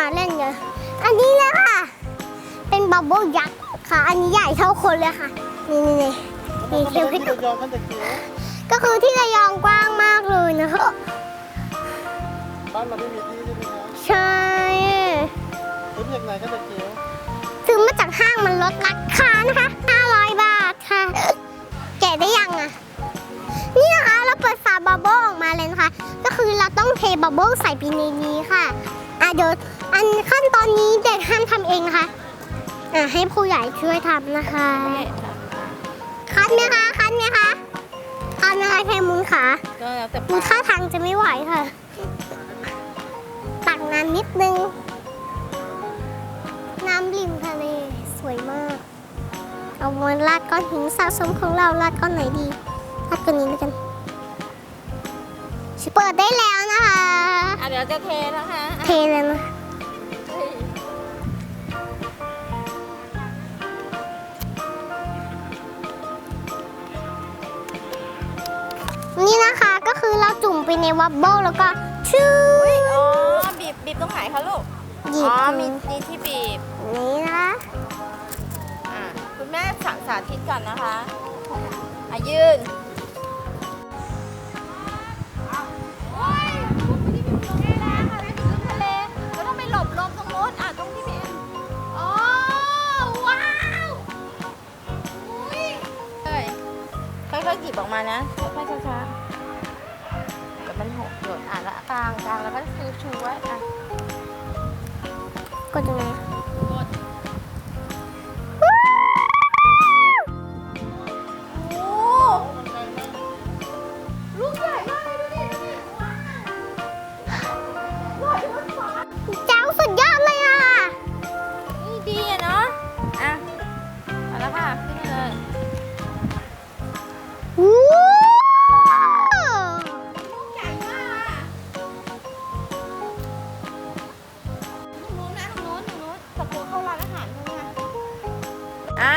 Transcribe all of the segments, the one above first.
มาเล่นกันอันนี้เลยค่ะ เป็นบับเบิ้ลยักษ์ค่ะ อันนี้ใหญ่เท่าคนเลยค่ะ นี่นี่นี่เดี๋ยวพี่ตุ๊กก็คือที่ระยองกว้างมากเลยนะคะบ้านเราไม่มีที่ใช่ไหมะใช่ซื้อจากไหนก็จะเกียวซื้อมาจากห้างมันลดราคานะคะห้าร้อยบาทค่ะ แกะได้ยังอะนี่นะคะเราเปิดฝาบับเบิ้ลออกมาเลยนะคะ ก็คือเราต้องเทบับเบิ้ลใส่ไปในนี้ค่ะ อะเดี๋ยวอันขั้นตอนนี้เด็กห้ามทำเองนะคะอะให้ผู้ใหญ่ช่วยทำนะคะคัดไหมคะคัดไหมคะคัดไหมคะแคมูลขาก็แล้วแต่ดูปลาท่าทางจะไม่ไหวค่ะ ตักน้ำนิดนึง น้ำริมทะเลสวยมาก เอามาราดก้อนหินสะสมของเราราดก้อนไหนดีราดก้อนนี้แล้วกันเปิดได้แล้วนะคะอะ เดี๋ยวจะเทนะคะเทเลยนะเฮ้ยนี่นะคะก็คือเราจุ่มไปในวับเบิลแล้วก็ชื่ออ๋อบีบบีบตรงไหนคะลูกหยิบอ๋อตรงมีนี้มีที่บีบนะคะอะคุณแม่สาสาธิตก่อนนะคะอะยืน อยๆหยิบออกมานะค่อยๆช้าๆเดี๋ยวมันหกหยดอะแล้วกลางกลางแล้วก็ชูชูไว้อะกดยังไง อ่า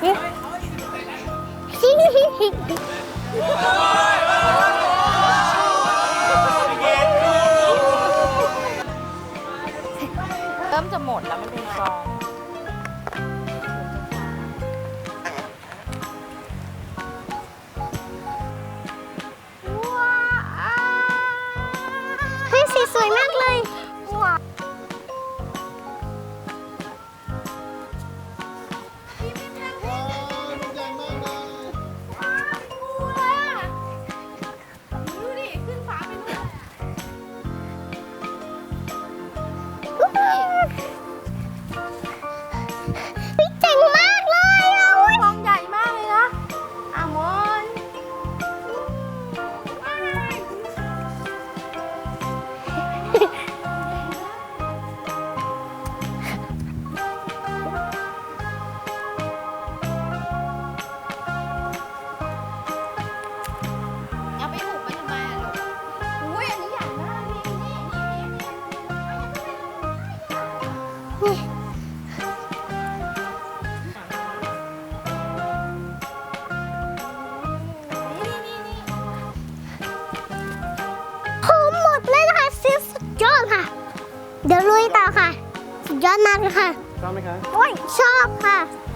เเดี๋ยวลุยต่อค่ะ สุดยอดมากเลยค่ะ ชอบไหมคะ โอ้ยชอบค่ะอ